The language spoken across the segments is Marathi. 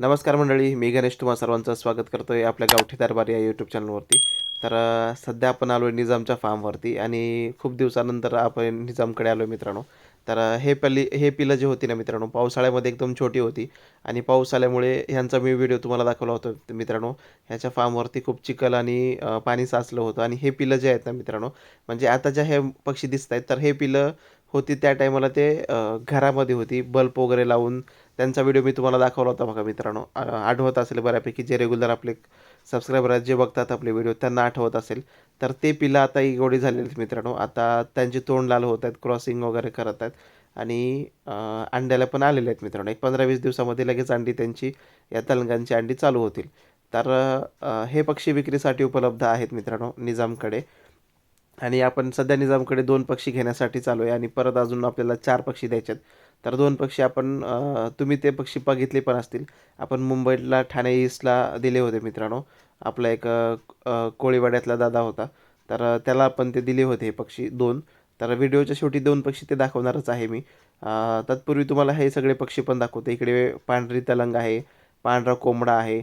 नमस्कार मंडळी मी गणेश तुम्हा सर्वांचं स्वागत करतो आहे आपल्या गावठी दरबार या यूट्यूब चॅनलवरती तर सध्या आपण आलो आहे निजामच्या फार्मवरती आणि खूप दिवसानंतर आपण निजामकडे आलो आहे मित्रांनो. तर हे पल्ली हे पिलं जे होती ना मित्रांनो पावसाळ्यामध्ये एकदम छोटी होती आणि पाऊस आल्यामुळे ह्यांचा मी व्हिडिओ तुम्हाला दाखवला होता मित्रांनो. ह्याच्या फार्मवरती खूप चिखल आणि पाणी साचलं होतं आणि हे पिलं जे आहेत ना मित्रांनो म्हणजे आता ज्या हे पक्षी दिसत आहेत तर हे पिलं होती त्या टायमाला ते घरामध्ये होती. बल्ब वगैरे लावून त्यांचा व्हिडिओ मी तुम्हाला दाखवला होता बघा मित्रांनो. आठवत असेल बऱ्यापैकी जे रेग्युलर आपले सबस्क्रायबर आहेत जे बघतात आपले व्हिडिओ त्यांना आठवत असेल. तर ते पिलं आता गोडी झालेली आहेत मित्रांनो. आता त्यांची तोंड लाल होत आहेत क्रॉसिंग वगैरे करत आहेत. आणि अंड्याला पण आलेले आहेत मित्रांनो. एक पंधरा वीस दिवसामध्ये लगेच अंडी त्यांची या तलंगांची अंडी चालू होतील. तर हे पक्षी विक्रीसाठी उपलब्ध आहेत मित्रांनो निजामकडे. आणि आपण सध्या निजामकडे दोन पक्षी घेण्यासाठी चालू आहे आणि परत अजून आपल्याला चार पक्षी द्यायचे आहेत तर दोन पक्षी आपण तुम्ही ते पक्षी बघितले पण असतील. आपण मुंबईला ठाणे ईस्टला दिले होते मित्रांनो. आपला एक कोळीवाड्यातला दादा होता. तर त्याला आपण ते दिले होते हे पक्षी दोन. तर व्हिडिओच्या शेवटी दोन पक्षी ते दाखवणारच आहे मी. तत्पूर्वी तुम्हाला हे सगळे पक्षी पण दाखवते. इकडे पांढरी तलंग आहे पांढरा कोंबडा आहे.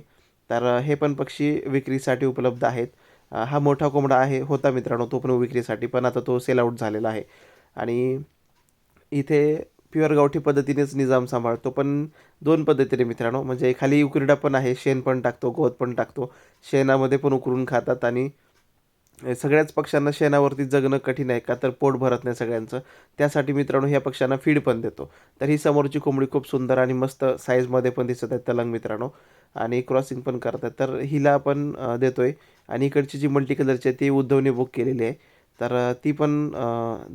तर हे पण पक्षी विक्रीसाठी उपलब्ध आहेत. हा मोठा कोंबडा आहे होता मित्रांनो तो पण विक्रीसाठी पण आता तो सेल आऊट झालेला आहे. आणि इथे प्युअर गावठी पद्धतीनेच निजाम सांभाळतो पण दोन पद्धतीने मित्रांनो म्हणजे खाली उकरडा पण आहे शेण पण टाकतो गवत पण टाकतो शेणामध्ये पण उकरून खातात आणि सगळ्याच पक्ष्यांना शेणावरती जगणं कठीण आहे का तर पोट भरत नाही सगळ्यांचं. त्यासाठी मित्रांनो ह्या पक्ष्यांना फीड पण देतो. तर ही समोरची कोंबडी खूप सुंदर आणि मस्त साईजमध्ये पण दिसत आहे तलंग मित्रांनो. आणि क्रॉसिंग पण करतात. तर हिला आपण देतो देतोय. आणि इकडची जी मल्टी कलरची आहे ती उद्धवने बुक केलेली आहे. तर ती पण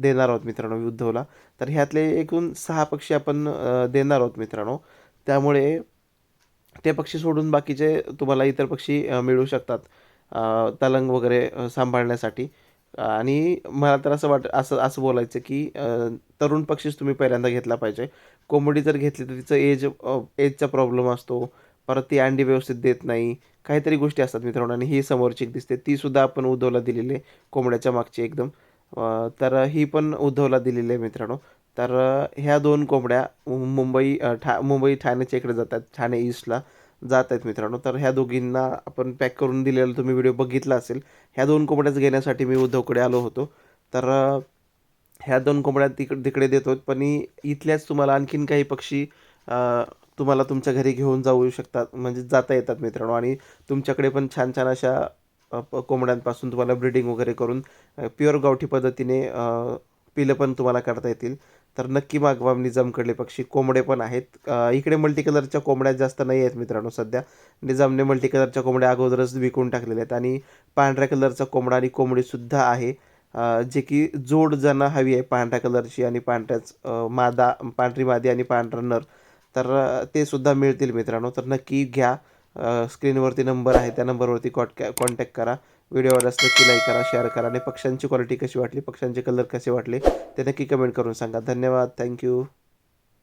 देणार आहोत मित्रांनो उद्धवला. तर ह्यातले एकूण सहा पक्षी आपण देणार आहोत मित्रांनो. त्यामुळे ते पक्षी सोडून बाकीचे तुम्हाला इतर पक्षी मिळू शकतात. तलंग वगैरे सांभाळण्यासाठी. आणि मला तर असं वाट असं असं बोलायचं की तरुण पक्षीच तुम्ही पहिल्यांदा घेतला पाहिजे. कोंबडी जर घेतली तर तिचं एज एजचा प्रॉब्लेम असतो. परत ती अंडी व्यवस्थित देत नाही. काहीतरी गोष्टी असतात मित्रांनो आणि ही समोरची एक दिसते. ती सुद्धा आपण उद्धवला दिलेली आहे कोंबड्याच्या मागची एकदम. तर ही पण उद्धवला दिलेली आहे मित्रांनो. तर ह्या दोन कोंबड्या मुंबई ठा मुंबई ठाण्याच्या इकडे जातात ठाणे ईस्टला जात आहेत मित्रांनो. तर ह्या दोघींना आपण पॅक करून दिलेला तुम्ही व्हिडिओ बघितला असेल. ह्या दोन कोंबड्याच घेण्यासाठी मी उद्धवकडे आलो होतो. तर ह्या दोन कोंबड्या तिकडे तिकडे देतो पण इथल्याच तुम्हाला आणखीन काही पक्षी तुम्हाला तुमच्या घरी घेऊन जाऊ शकतात. म्हणजे जाता येतात मित्रांनो. आणि तुमच्याकडे पण छान छान अशा प- कोंबड्यांपासून तुम्हाला ब्रिडिंग वगैरे करून प्युअर गावठी पद्धतीने पिलं पण तुम्हाला काढता येतील. तर नक्की मागवा निजामकडले पक्षी. कोंबडे पण आहेत. इकडे मल्टी कलरच्या कोंबड्या जास्त नाही आहेत मित्रांनो सध्या. निजामने मल्टी कलरच्या कोंबड्या अगोदरच विकून टाकलेल्या आहेत आणि पांढऱ्या कलरचा कोंबडा आणि कोंबडीसुद्धा आहे. जे की जोड ज्यांना हवी आहे पांढऱ्या कलरची आणि पांढऱ्याच मादा पांढरी मादी आणि पांढरा नर. तर ते सुद्धा मिळतील मित्रांनो. तर नक्की घ्या. स्क्रीनवरती नंबर आहे. त्या नंबरवरती कॉट कॉन्टॅक्ट करा. व्हिडिओ आवडल्यास नक्की लाईक करा शेअर करा आणि पक्ष्यांची क्वालिटी कशी वाटली पक्ष्यांचे कलर कसे वाटले ते नक्की कमेंट करून सांगा. धन्यवाद. थँक्यू